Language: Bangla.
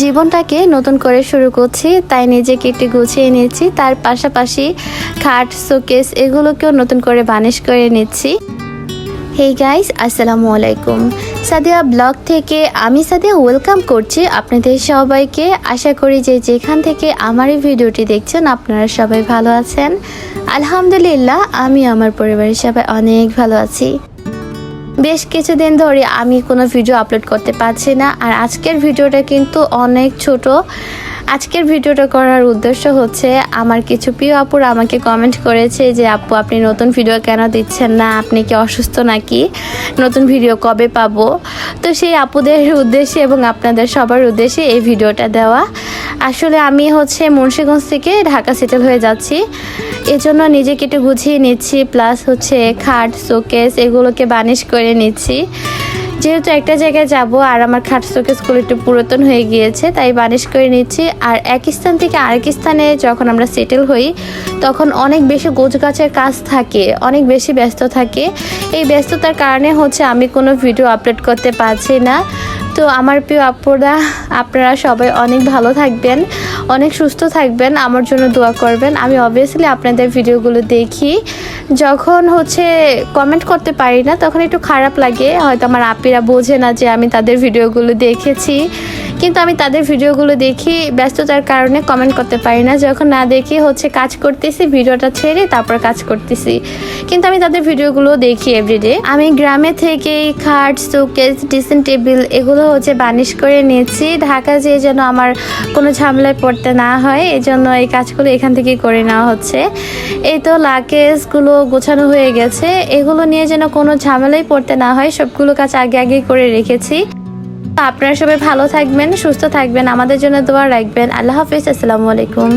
জীবনটাকে নতুন করে শুরু করছি, তাই নিজেকে একটু গুছিয়ে নিচ্ছি তার পাশাপাশি খাট, শোকেস এগুলোকেও নতুন করে বানিশ করে নিচ্ছি। হেই গাইস আসসালামু আলাইকুম। সাদিয়া ব্লগ থেকে আমি সাদিয়া ওয়েলকাম করছি আপনাদের সবাইকে। আশা করি যে যেখান থেকে আমার এই ভিডিওটি দেখছেন, আপনারা সবাই ভালো আছেন। আলহামদুলিল্লাহ, আমি আমার পরিবারের সবাই অনেক ভালো আছি। বেশ কিছুদিন ধরে আমি কোনো ভিডিও আপলোড করতে পারছি না। আর আজকের ভিডিওটা কিন্তু অনেক ছোট। আজকের ভিডিওটা করার উদ্দেশ্য হচ্ছে, আমার কিছু প্রিয় আপুর আমাকে কমেন্ট করেছে যে, আপু, আপনি নতুন ভিডিও কেন দিচ্ছেন না? আপনি কি অসুস্থ নাকি? নতুন ভিডিও কবে পাবো? তো সেই আপুদের উদ্দেশ্যে এবং আপনাদের সবার উদ্দেশ্যে এই ভিডিওটা দেওয়া। আসলে আমি হচ্ছে মুন্সিগঞ্জ থেকে ঢাকা সেটেল হয়ে যাচ্ছি। এজন্য নিজেকে একটু গুছিয়ে নিচ্ছি প্লাস হচ্ছে খাট শোকেস এগুলোকে বানিশ করে নিচ্ছি। যেহেতু একটা জায়গায় যাব আর আমার খাট শোকেসগুলো একটু পুরাতন হয়ে গিয়েছে, তাই বানিশ করে নিচ্ছি। আর এক স্থান থেকে আরেক স্থানে যখন আমরা সেটেল হই, তখন অনেক বেশি গোছগাছের কাজ থাকে, অনেক বেশি ব্যস্ত থাকে। এই ব্যস্ততার কারণে হচ্ছে আমি কোনো ভিডিও আপলোড করতে পারছি না। তো আমার প্রিয় আপুরা, আপনারা সবাই অনেক ভালো থাকবেন। অনেক সুস্থ থাকবেন, আমার জন্য দোয়া করবেন। আমি অবভিয়াসলি আপনাদের ভিডিওগুলো দেখি। যখন হচ্ছে কমেন্ট করতে পারি না, তখন একটু খারাপ লাগে। হয়তো আমার আপিরা বোঝে না যে আমি তাদের ভিডিওগুলো দেখেছি। কিন্তু আমি তাদের ভিডিওগুলো দেখি, ব্যস্ততার কারণে কমেন্ট করতে পারি না। যখন না দেখি, হচ্ছে কাজ করতেছি, ভিডিওটা ছেড়ে তারপর কাজ করতেছি। কিন্তু আমি তাদের ভিডিওগুলো দেখি এভরিডে আমি গ্রামে থেকেই খাট শোকেস ড্রেসিং টেবিল এগুলো হচ্ছে বানিশ করে নিয়েছি। ঢাকা যেয়ে যেন আমার কোনো ঝামেলায় পড়তে না হয় এই জন্য এই কাজগুলো এখান থেকেই করে নেওয়া হচ্ছে। এই তো লাকেজগুলো গোছানো হয়ে গেছে। এগুলো নিয়ে যেন কোনো ঝামেলাই পড়তে না হয়, সবগুলো কাজ আগে আগে করে রেখেছি। আপনারা সবাই ভালো থাকবেন সুস্থ থাকবেন আমাদের জন্য দোয়া রাখবেন। আল্লাহ হাফিজ আসসালামু আলাইকুম।